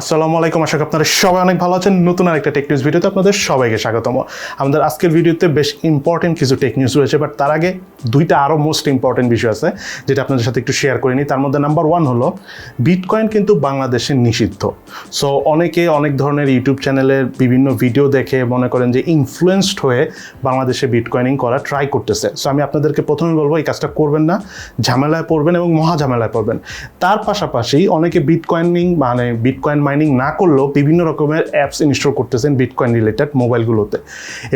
আসসালামু আলাইকুম। আশা করি আপনারা সবাই অনেক ভালো আছেন। নতুন আরেকটা টেক নিউজ ভিডিওতে আপনাদের সবাইকে স্বাগতম। আমাদের আজকের ভিডিওতে বেশ ইম্পর্টেন্ট কিছু টেক নিউজ রয়েছে বাট তার আগে দুইটা আরও মোস্ট ইম্পর্টেন্ট বিষয় আছে, যেটা আপনাদের সাথে একটু শেয়ার করে নিই। তার মধ্যে নাম্বার ওয়ান হলো বিটকয়েন কিন্তু বাংলাদেশে নিষিদ্ধ। সো অনেকে অনেক ধরনের ইউটিউব চ্যানেলের বিভিন্ন ভিডিও দেখে মনে করেন যে ইনফ্লুয়েসড হয়ে বাংলাদেশে বিটকয়েনিং করা ট্রাই করতেছে। সো আমি আপনাদেরকে প্রথমে বলব, এই কাজটা করবেন না। ঝামেলায় পড়বেন এবং মহা ঝামেলায় পড়বেন। তার পাশাপাশি অনেকে বিটকয়েনিং মানে বিটকয়েন মাইনিং না করলেও বিভিন্ন রকমের অ্যাপস ইনস্টল করতেছেন বিটকয়েন রিলেটেড মোবাইলগুলোতে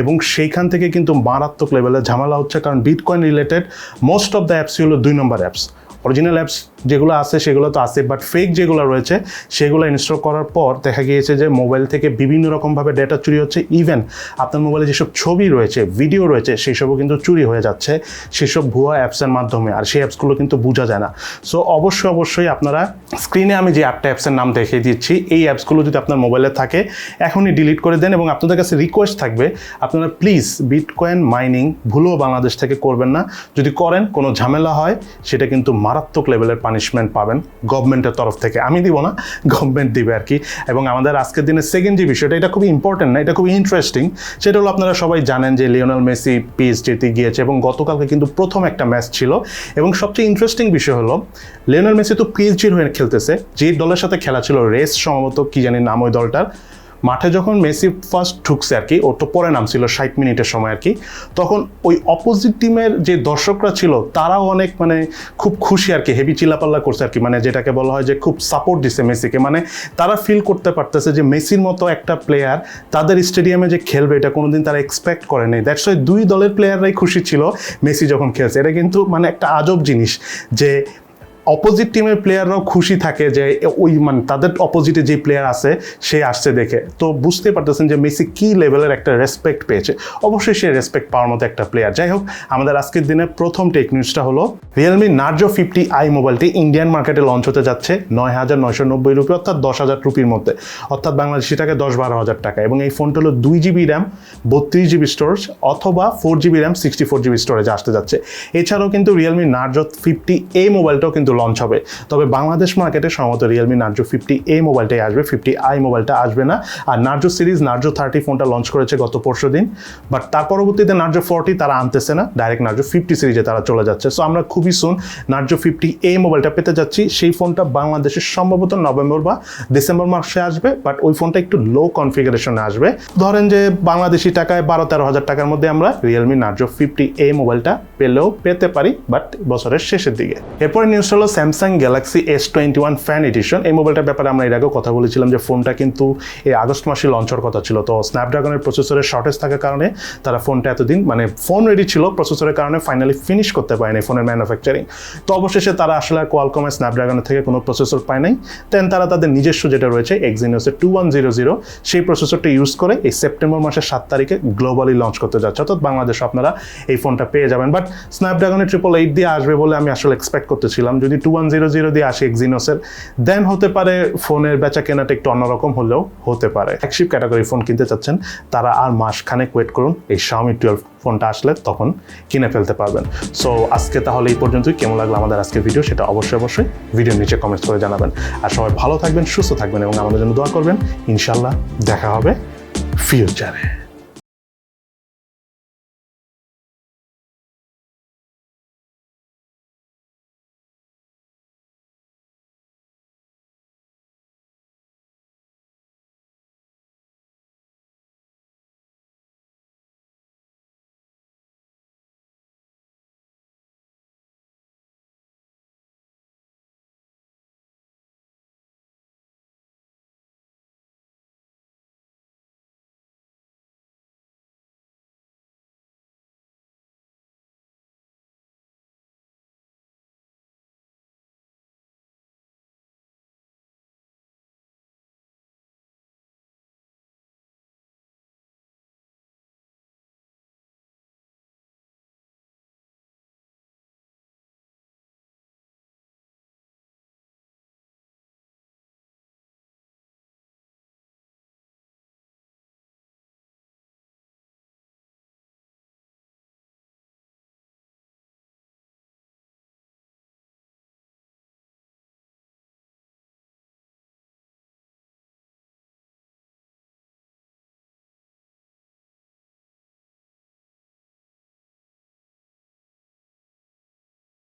এবং সেইখান থেকে কিন্তু মারাত্মক লেভেলের ঝামেলা হচ্ছে, কারণ bitcoin related most of the অ্যাপসই হলো দুই নম্বর অ্যাপস অরিজিনাল অ্যাপস যেগুলো আছে সেগুলো তো আছে বাট ফেক যেগুলো রয়েছে, সেগুলো ইনস্টল করার পর দেখা গিয়েছে যে মোবাইল থেকে বিভিন্ন রকমভাবে ডেটা চুরি হচ্ছে ইভেন আপনার মোবাইলে যেসব ছবি রয়েছে ভিডিও রয়েছে সেই সবও কিন্তু চুরি হয়ে যাচ্ছে, সেসব ভুয়া অ্যাপসের মাধ্যমে, আর সেই অ্যাপসগুলো কিন্তু বোঝা যায় না। সো অবশ্যই অবশ্যই আপনারা স্ক্রিনে আমি যে অ্যাপটা অ্যাপসের নাম দেখিয়ে দিচ্ছি, এই অ্যাপসগুলো যদি আপনার মোবাইলে থাকে, এখনই ডিলিট করে দেন এবং আপনাদের কাছে রিকোয়েস্ট থাকবে, আপনারা প্লিজ বিটকয়েন মাইনিং ভুলেও বাংলাদেশ থেকে করবেন না। যদি করেন, কোনো ঝামেলা হয়, সেটা কিন্তু মারাত্মক লেভেলের পানিশমেন্ট পাবেন গভর্নমেন্টের তরফ থেকে। আমি দিব না গভর্নমেন্ট দিবে আর কি। এবং আমাদের আজকের দিনের সেকেন্ড যে বিষয়টা, এটা খুবই ইম্পর্টেন্ট না, এটা খুবই ইন্টারেস্টিং সেটা হলো আপনারা সবাই জানেন যে লিওনাল মেসি পিএইচডিতে গিয়েছে এবং গতকালকে কিন্তু প্রথম একটা ম্যাচ ছিল। এবং সবচেয়ে ইন্টারেস্টিং বিষয় হলো, লিওনাল মেসি তো পিএইচডির হয়ে খেলতেছে, যে দলের সাথে খেলা ছিল রেস সম্ভবত, কি জানি নাম ওই দলটার। মাঠে যখন মেসি ফার্স্ট ঢুকছে আর কি ওর তো পরে নাম ছিল ষাট মিনিটের সময় আর কি, তখন ওই অপোজিট টিমের যে দর্শকরা ছিল, তারাও অনেক মানে খুব খুশি আর কি হেভি চিলাপাল্লা করছে আর কি মানে যেটাকে বলা হয় যে খুব সাপোর্ট দিছে মেসিকে মানে তারা ফিল করতে পারতেছে যে মেসির মতো একটা প্লেয়ার তাদের স্টেডিয়ামে যে খেলবে, এটা কোনোদিন তারা এক্সপেক্ট করে নেই। দ্যাটস ওয়াই দুই দলের প্লেয়াররাই খুশি ছিল মেসি যখন খেলছে। এটা কিন্তু মানে একটা আজব জিনিস যে অপোজিট টিমের প্লেয়াররাও খুশি থাকে যে, ওই মানে তাদের অপোজিটে যে প্লেয়ার আছে, সে আসছে দেখে। তো বুঝতে পারতেছেন যে মেসি কী লেভেলের একটা রেসপেক্ট পেয়েছে। অবশ্যই সে রেসপেক্ট পাওয়ার মতো একটা প্লেয়ার যাই হোক, আমাদের আজকের দিনে প্রথম টেক নিউজটা হলো রিয়েলমি নার্জো ফিফটি আই মোবাইলটি ইন্ডিয়ান মার্কেটে লঞ্চ হতে যাচ্ছে নয় হাজার নয়শো নব্বই রুপি, অর্থাৎ দশ হাজার রুপির মধ্যে। অর্থাৎ বাংলাদেশি টাকা দশ বারো হাজার টাকা। এবং এই ফোনটা হলো দুই জিবি র্যাম বত্রিশ জিবি স্টোরেজ অথবা four GB RAM sixty four GB storage আসতে যাচ্ছে। এছাড়াও কিন্তু রিয়েলমি নার্জো ফিফটি এ মোবাইলটাও কিন্তু লঞ্চ হবে। তবে বাংলাদেশ মার্কেটে সম্ভবত রিয়েলমি নার্জো ফিফটি এ মোবাইলটাই আসবে ফিফটি আই মোবাইলটা আসবে না। আর নার্জো সিরিজ নার্জো থার্টি ফোনটা লঞ্চ করেছে গত পরশু দিন। বাট তার পরবর্তীতে নার্জো ফোরটি তারা আনতেছে না। ডাইরেক্ট নার্জো ফিফটি সিরিজে তারা চলে যাচ্ছে। সো আমরা খুবই সুন নার্জো ফিফটি এ মোবাইলটা পেতে যাচ্ছি। সেই ফোনটা বাংলাদেশের সম্ভবত নভেম্বর বা ডিসেম্বর মাসে আসবে। বাট ওই ফোনটা একটু লো কনফিগারেশনে আসবে। ধরেন যে বাংলাদেশি টাকায় বারো তেরো হাজার টাকার মধ্যে আমরা রিয়েলমি নার্জো ফিফটি এ মোবাইলটা পেলেও পেতে পারি বাট বছরের শেষের দিকে। এরপরে নিউজ হলো Samsung Galaxy S twenty one fan edition এই মোবাইলটার ব্যাপারে আমরা এর আগেও কথা বলেছিলাম যে ফোনটা কিন্তু এই আগস্ট মাসে লঞ্চ হওয়ার কথা ছিল। তো স্ন্যাপড্রাগনের প্রসেসরের শর্টেজ থাকার কারণে তারা ফোনটা এতদিন মানে ফোন রেডি ছিল প্রসেসরের কারণে ফাইনালি ফিনিশ করতে পারেনি ফোনের ম্যানুফ্যাকচারিং তো অবশেষে তারা আসলে কোয়ালকমের স্ন্যাপড্রাগনের থেকে কোনো প্রসেসর পায় নাই। দেন তারা তাদের নিজস্ব যেটা রয়েছে এক্সিনিয়াসের টু ওয়ান জিরো জিরো সেই প্রসেসরটা ইউজ করে এই সেপ্টেম্বর মাসের সাত তারিখে গ্লোবালি লঞ্চ করতে যাচ্ছে। অর্থাৎ বাংলাদেশে আপনারা এই ফোনটা পেয়ে যাবেন। বাট স্ন্যাপড্রাগনের ট্রিপল এইট দিয়ে আসবে বলে আমি আসলে এক্সপেক্ট করতেছিলাম। যদি টু ওয়ান জিরো জিরো দিয়ে আসে এক্সিনোসের দেন হতে পারে ফোনের বেচা কেনাটা একটু অন্যরকম হলেও হতে পারে। ফ্ল্যাগশিপ ক্যাটাগরি ফোন কিনতে চাচ্ছেন, তারা আর মাসখানেক ওয়েট করুন, এই শাওমি টুয়েলভ ফোনটা আসলে তখন কিনে ফেলতে পারবেন। সো আজকে তাহলে এই পর্যন্তই। কেমন লাগল আমাদের আজকের ভিডিও সেটা অবশ্যই অবশ্যই ভিডিওর নিচে কমেন্টস করে জানাবেন। আর সবাই ভালো থাকবেন, সুস্থ থাকবেন এবং আমাদের জন্য দোয়া করবেন। ইনশাল্লাহ দেখা হবে ফিউচারে